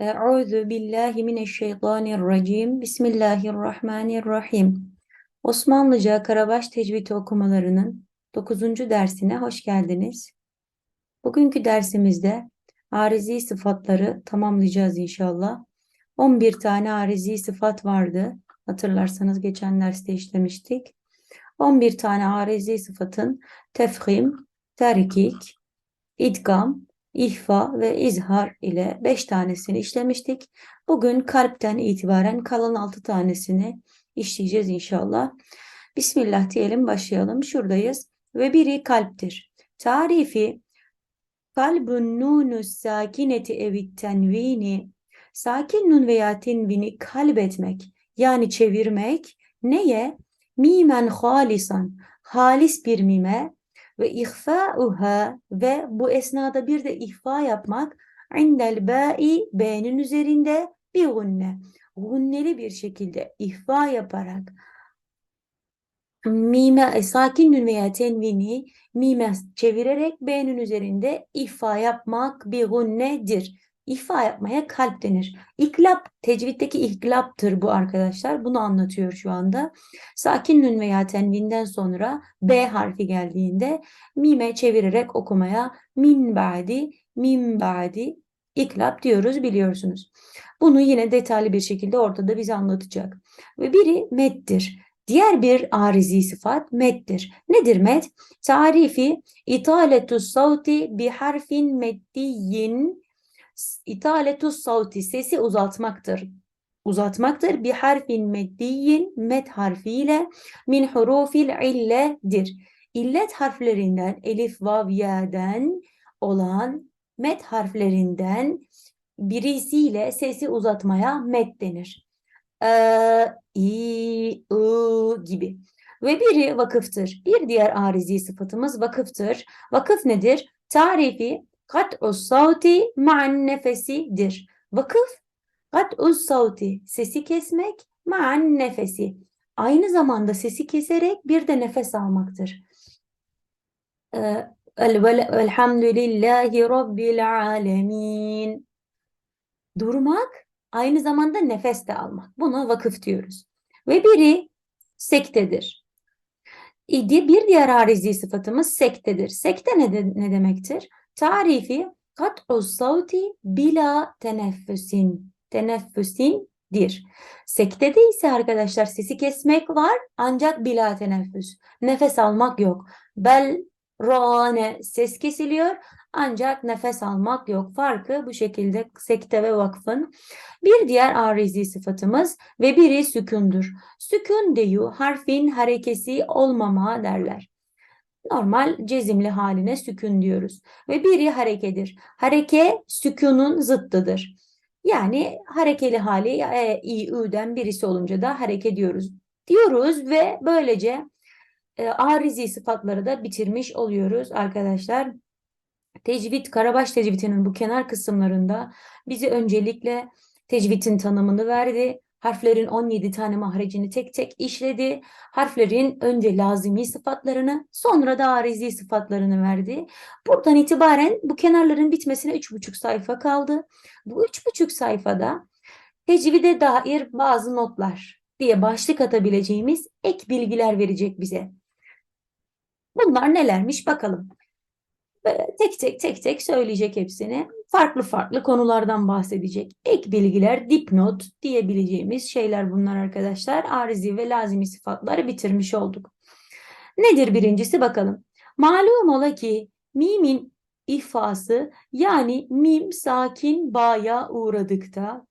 Euzu billahi mineşşeytanirracim. Bismillahirrahmanirrahim. Osmanlıca Karabaş Tecvid okumalarının 9. dersine hoş geldiniz. Bugünkü dersimizde arizi sıfatları tamamlayacağız inşallah. 11 tane arizi sıfat vardı. Hatırlarsanız geçen derste işlemiştik. 11 tane arizi sıfatın tefhim, terkik, idgam, ihfa ve izhar ile 5 tanesini işlemiştik. Bugün kalpten itibaren kalan 6 tanesini işleyeceğiz inşallah. Bismillah diyelim başlayalım. Şuradayız. Ve biri kalptir. Tarifi kalbun nunu sakineti evit tenvini sakin nun veya tenvini kalbetmek yani çevirmek neye? Mimen halisan halis bir mime ve ihfa'uha ve bu esnada bir de ihfa yapmak indel ba'i b'nin üzerinde bir gunne. Gunneli bir şekilde ihfa yaparak mime e, sakin veya tenvini mime çevirerek b'nin üzerinde ihfa yapmak bir gunnedir. İhfa yapmaya kalp denir. İklap, tecvitteki iklaptır bu arkadaşlar. Bunu anlatıyor şu anda. Sakin nün veya tenvinden sonra B harfi geldiğinde mime çevirerek okumaya min ba'di, min ba'di iklap diyoruz biliyorsunuz. Bunu yine detaylı bir şekilde ortada bize anlatacak. Ve biri mettir. Diğer bir arizi sıfat mettir. Nedir met? Tarifi italetus savti bi harfin meddiyin İtaletus savti sesi uzatmaktır. Uzatmaktır. Bir harfin meddiyin met harfiyle min hurufil illedir. İllet harflerinden elif, vav, ya'den olan met harflerinden birisiyle sesi uzatmaya met denir. E, i, ı gibi. Ve biri vakıftır. Bir diğer arizi sıfatımız vakıftır. Vakıf nedir? Tarifi Kat'u savti ma'an nefesidir. Vakıf kat'u savti sesi kesmek ma'an nefesi. Aynı zamanda sesi keserek bir de nefes almaktır. Ee, Elhamdülillahi Rabbil alemin. Durmak aynı zamanda nefes de almak. Buna vakıf diyoruz. Ve biri sektedir. Bir diğer arizi sıfatımız sektedir. Sekte ne, de, ne demektir? Tarifi kat'u savti bila teneffüsin. Teneffüsindir. Sektede ise arkadaşlar sesi kesmek var ancak bila teneffüs. Nefes almak yok. Bel rane ses kesiliyor ancak nefes almak yok. Farkı bu şekilde sekte ve vakfın. Bir diğer arizi sıfatımız ve biri sükundur. Sükun deyu harfin harekesi olmama derler normal cezimli haline sükun diyoruz. Ve biri harekedir. Hareke sükunun zıttıdır. Yani harekeli hali e, i, ü'den birisi olunca da hareke diyoruz. Diyoruz ve böylece e, arizi sıfatları da bitirmiş oluyoruz arkadaşlar. Tecvid, Karabaş tecvidinin bu kenar kısımlarında bizi öncelikle tecvidin tanımını verdi. Harflerin 17 tane mahrecini tek tek işledi. Harflerin önce lazimi sıfatlarını sonra da arizi sıfatlarını verdi. Buradan itibaren bu kenarların bitmesine 3,5 sayfa kaldı. Bu 3,5 sayfada tecvide dair bazı notlar diye başlık atabileceğimiz ek bilgiler verecek bize. Bunlar nelermiş bakalım. Tek tek tek tek söyleyecek hepsini farklı farklı konulardan bahsedecek. Ek bilgiler, dipnot diyebileceğimiz şeyler bunlar arkadaşlar. Arizi ve lazimi sıfatları bitirmiş olduk. Nedir birincisi bakalım. Malum ola ki mimin ifası yani mim sakin ba'ya uğradıkta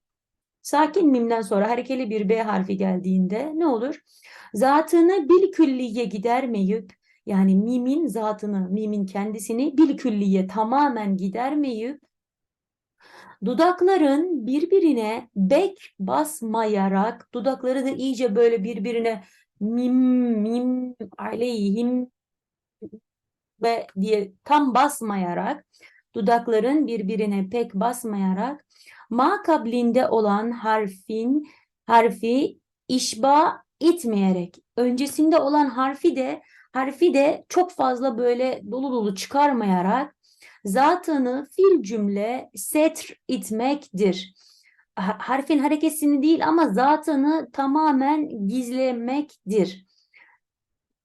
sakin mimden sonra harekeli bir B harfi geldiğinde ne olur? Zatını bil külliye gidermeyip yani mimin zatını, mimin kendisini bil külliye tamamen gidermeyip Dudakların birbirine bek basmayarak dudakları da iyice böyle birbirine mim mim aleyhim ve diye tam basmayarak dudakların birbirine pek basmayarak ma kablinde olan harfin harfi işba etmeyerek öncesinde olan harfi de harfi de çok fazla böyle dolu dolu çıkarmayarak zatını fil cümle setr itmektir. ha- harfin harekesini değil ama zatını tamamen gizlemektir.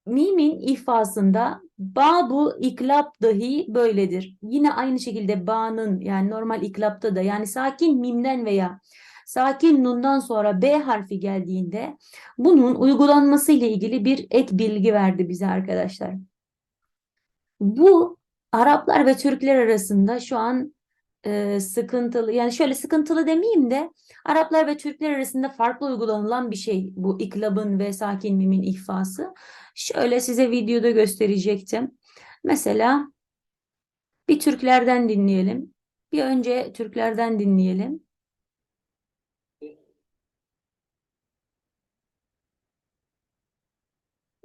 Mimin ifasında babu iklap dahi böyledir. Yine aynı şekilde ba'nın yani normal iklapta da yani sakin mimden veya sakin nundan sonra B harfi geldiğinde bunun uygulanması ile ilgili bir ek bilgi verdi bize arkadaşlar. Bu Araplar ve Türkler arasında şu an e, sıkıntılı yani şöyle sıkıntılı demeyeyim de Araplar ve Türkler arasında farklı uygulanılan bir şey bu iklabın ve sakin mimin ihfası. Şöyle size videoda gösterecektim. Mesela bir Türklerden dinleyelim. Bir önce Türklerden dinleyelim.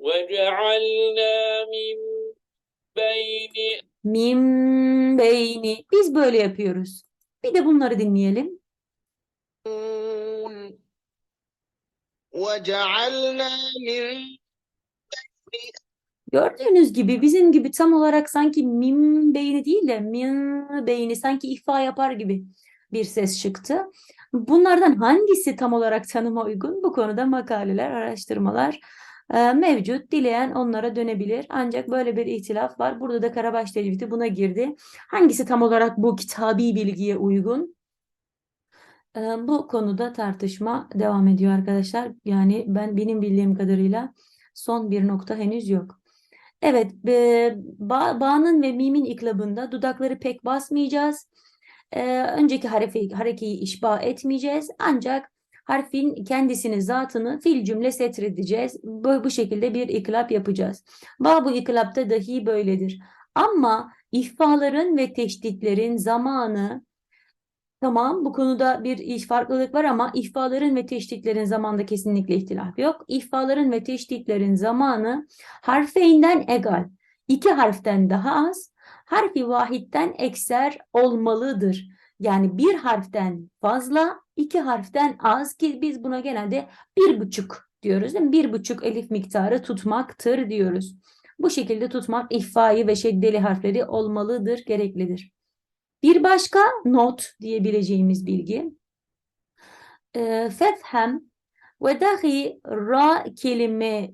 وجعلنا من بين Mim beyni. Biz böyle yapıyoruz. Bir de bunları dinleyelim. Gördüğünüz gibi bizim gibi tam olarak sanki mim beyni değil de min beyni sanki ihfa yapar gibi bir ses çıktı. Bunlardan hangisi tam olarak tanıma uygun? Bu konuda makaleler, araştırmalar e, mevcut. Dileyen onlara dönebilir. Ancak böyle bir ihtilaf var. Burada da Karabaş Tecvidi buna girdi. Hangisi tam olarak bu kitabi bilgiye uygun? E, bu konuda tartışma devam ediyor arkadaşlar. Yani ben benim bildiğim kadarıyla son bir nokta henüz yok. Evet, ba, ba'nın ve mimin iklabında dudakları pek basmayacağız. E, önceki harfi, harekeyi işba etmeyeceğiz. Ancak harfin kendisini, zatını fil cümle setredeceğiz. Bu, bu şekilde bir iklap yapacağız. Ba bu iklapta dahi böyledir. Ama ihfaların ve teşditlerin zamanı Tamam, bu konuda bir farklılık var ama ihfaların ve teşditlerin zamanda kesinlikle ihtilaf yok. İhfaların ve teşditlerin zamanı harfeyinden egal. iki harften daha az, harfi vahitten ekser olmalıdır. Yani bir harften fazla, iki harften az ki biz buna genelde bir buçuk diyoruz. Değil mi? Bir buçuk elif miktarı tutmaktır diyoruz. Bu şekilde tutmak ihfayı ve şeddeli harfleri olmalıdır, gereklidir. Bir başka not diyebileceğimiz bilgi. e, Fefhem ve dahi ra kelime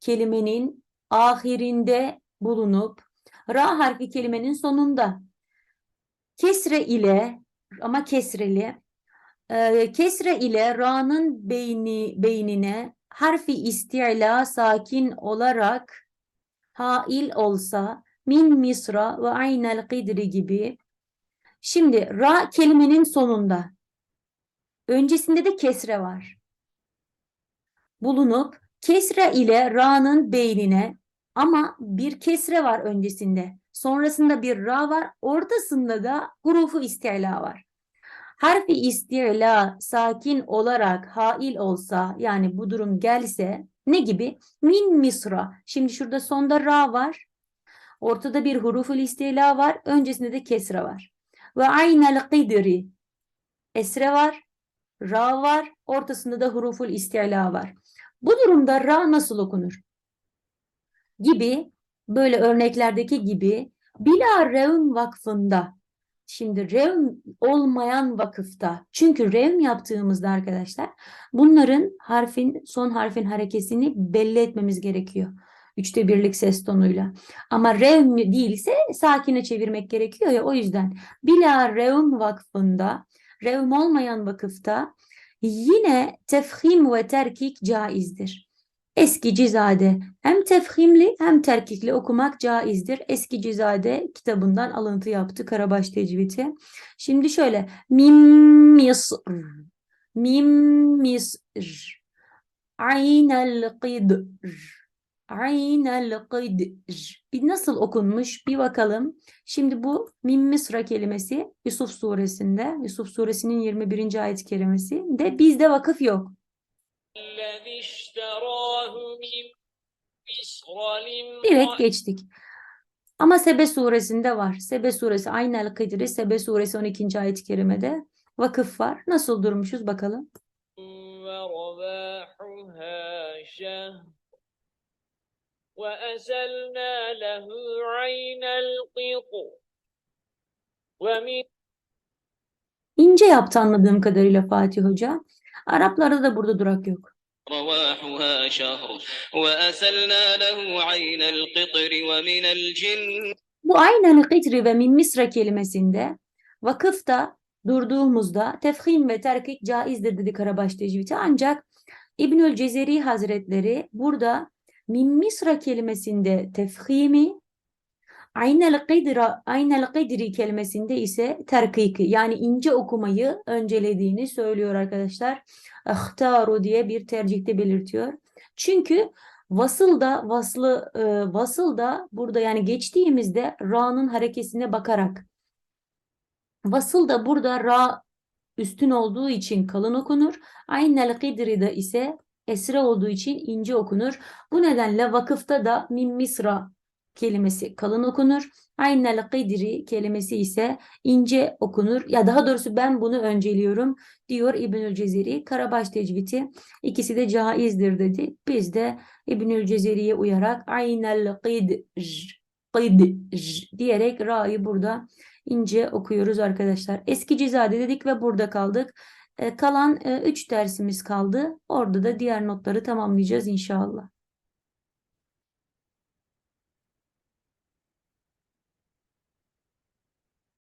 kelimenin ahirinde bulunup ra harfi kelimenin sonunda kesre ile ama kesreli e, kesre ile ra'nın beyni beynine harfi isti'la sakin olarak hail olsa min misra ve aynel qidri gibi Şimdi ra kelimenin sonunda. Öncesinde de kesre var. Bulunup kesre ile ra'nın beynine ama bir kesre var öncesinde. Sonrasında bir ra var. Ortasında da hurufu istila var. Harfi istila sakin olarak hail olsa yani bu durum gelse ne gibi? Min misra. Şimdi şurada sonda ra var. Ortada bir huruful istila var. Öncesinde de kesre var. Ve aynel qidri. Esre var, ra var, ortasında da huruful istila var. Bu durumda ra nasıl okunur? Gibi, böyle örneklerdeki gibi Bila Revm Vakfı'nda, şimdi Revm olmayan vakıfta, çünkü Revm yaptığımızda arkadaşlar bunların harfin, son harfin harekesini belli etmemiz gerekiyor. Üçte birlik ses tonuyla. Ama revm değilse sakine çevirmek gerekiyor ya o yüzden. Bila Revm Vakfı'nda, revm olmayan vakıfta yine tefhim ve terkik caizdir. Eski Cizade hem tefhimli hem terkikli okumak caizdir. Eski Cizade kitabından alıntı yaptı Karabaş Tecvidi. Şimdi şöyle mim misr mim misr aynel qidr Aynel qidr. Bir nasıl okunmuş bir bakalım. Şimdi bu Mim Misra kelimesi Yusuf suresinde, Yusuf suresinin 21. ayet kelimesi de bizde vakıf yok. الذي اشتراه من مصر Direkt لامرأة geçtik. Ama Sebe suresinde var. Sebe suresi Aynel Kıdri, Sebe suresi 12. ayet-i kerimede vakıf var. Nasıl durmuşuz bakalım. ورواحها شهر وأسلنا له عين القط ومن ince yaptı anladığım kadarıyla Fatih Hoca. Araplarda da burada durak yok. رواحها شهر وأسلنا له عين القطر ومن الجن Bu aynel gıdri ve min misra kelimesinde vakıfta durduğumuzda tefhim ve terkik caizdir dedi Karabaş Tecvidi. Ancak İbnül Cezeri Hazretleri burada min misra kelimesinde tefhimi aynel gıdra, aynel gıdri kelimesinde ise terkiki yani ince okumayı öncelediğini söylüyor arkadaşlar. Ahtaru diye bir tercihte belirtiyor. Çünkü Vasıl da vaslı e, vasıl da burada yani geçtiğimizde ra'nın harekesine bakarak vasıl da burada ra üstün olduğu için kalın okunur. Aynel gıdri'de ise esre olduğu için ince okunur. Bu nedenle vakıfta da min misra kelimesi kalın okunur. Aynel gıdri kelimesi ise ince okunur. Ya daha doğrusu ben bunu önceliyorum diyor İbnül Cezeri. Karabaş tecvidi ikisi de caizdir dedi. Biz de İbnül Cezeri'ye uyarak aynel qidr qidr diyerek ra'yı burada ince okuyoruz arkadaşlar. Eski cizade dedik ve burada kaldık. E, kalan 3 dersimiz kaldı. Orada da diğer notları tamamlayacağız inşallah.